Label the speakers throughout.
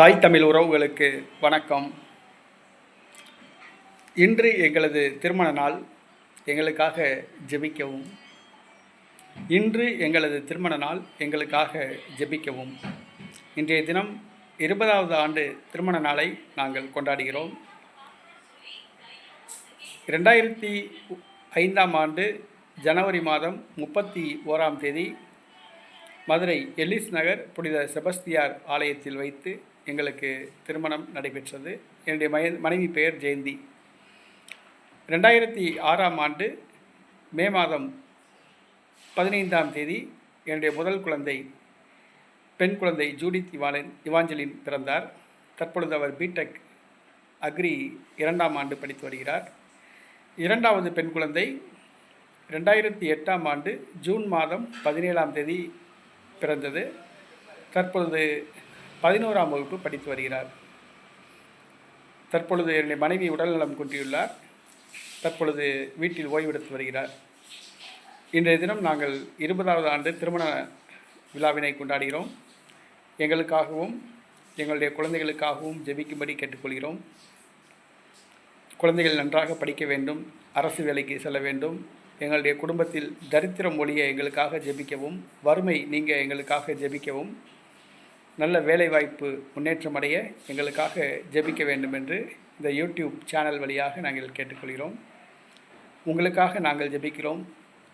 Speaker 1: தாய் தமிழ் உறவுகளுக்கு வணக்கம். இன்று எங்களது திருமண நாள். எங்களுக்காக ஜெபிக்கவும். இன்று எங்களது திருமண நாள். எங்களுக்காக ஜெபிக்கவும். இன்றைய தினம் இருபதாவது ஆண்டு திருமண நாளை நாங்கள் கொண்டாடுகிறோம். ரெண்டாயிரத்தி ஐந்தாம் ஆண்டு ஜனவரி மாதம் முப்பத்தி ஓராம் தேதி மதுரை எல்லிஸ் நகர் புனித செபஸ்தியார் ஆலயத்தில் வைத்து எங்களுக்கு திருமணம் நடைபெற்றது. என்னுடைய மய மனைவி பெயர் ஜெயந்தி. ரெண்டாயிரத்தி ஆறாம் ஆண்டு மே மாதம் பதினைந்தாம் தேதி என்னுடைய முதல் குழந்தை பெண் குழந்தை ஜூடித் இவாலன் இவாஞ்சலின் பிறந்தார். தற்பொழுது அவர் பிடெக் அக்ரி இரண்டாம் ஆண்டு படித்து வருகிறார். இரண்டாவது பெண் குழந்தை ரெண்டாயிரத்தி எட்டாம் ஆண்டு ஜூன் மாதம் பதினேழாம் தேதி பிறந்தது. தற்பொழுது பதினோராம் வகுப்பு படித்து வருகிறார். தற்பொழுது என்னுடைய மனைவி உடல்நலம் குன்றியுள்ளார். தற்பொழுது வீட்டில் ஓய்வெடுத்து வருகிறார். இன்றைய தினம் நாங்கள் இருபதாவது ஆண்டு திருமண விழாவினை கொண்டாடுகிறோம். எங்களுக்காகவும் எங்களுடைய குழந்தைகளுக்காகவும் ஜெபிக்கும்படி கேட்டுக்கொள்கிறோம். குழந்தைகள் நன்றாக படிக்க வேண்டும் அரசு வேலைக்கு செல்ல வேண்டும். எங்களுடைய குடும்பத்தில் தரித்திரம் ஒழிய எங்களுக்காக ஜெபிக்கவும் வறுமை நீங்கள் எங்களுக்காக ஜெபிக்கவும். நல்ல வேலைவாய்ப்பு முன்னேற்றம் அடைய எங்களுக்காக ஜெபிக்க வேண்டும் என்று இந்த யூடியூப் சேனல் வழியாக நாங்கள் கேட்டுக்கொள்கிறோம். உங்களுக்காக நாங்கள் ஜெபிக்கிறோம்.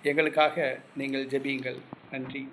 Speaker 1: எங்களுக்காக நீங்கள் ஜெபியுங்கள். நன்றி.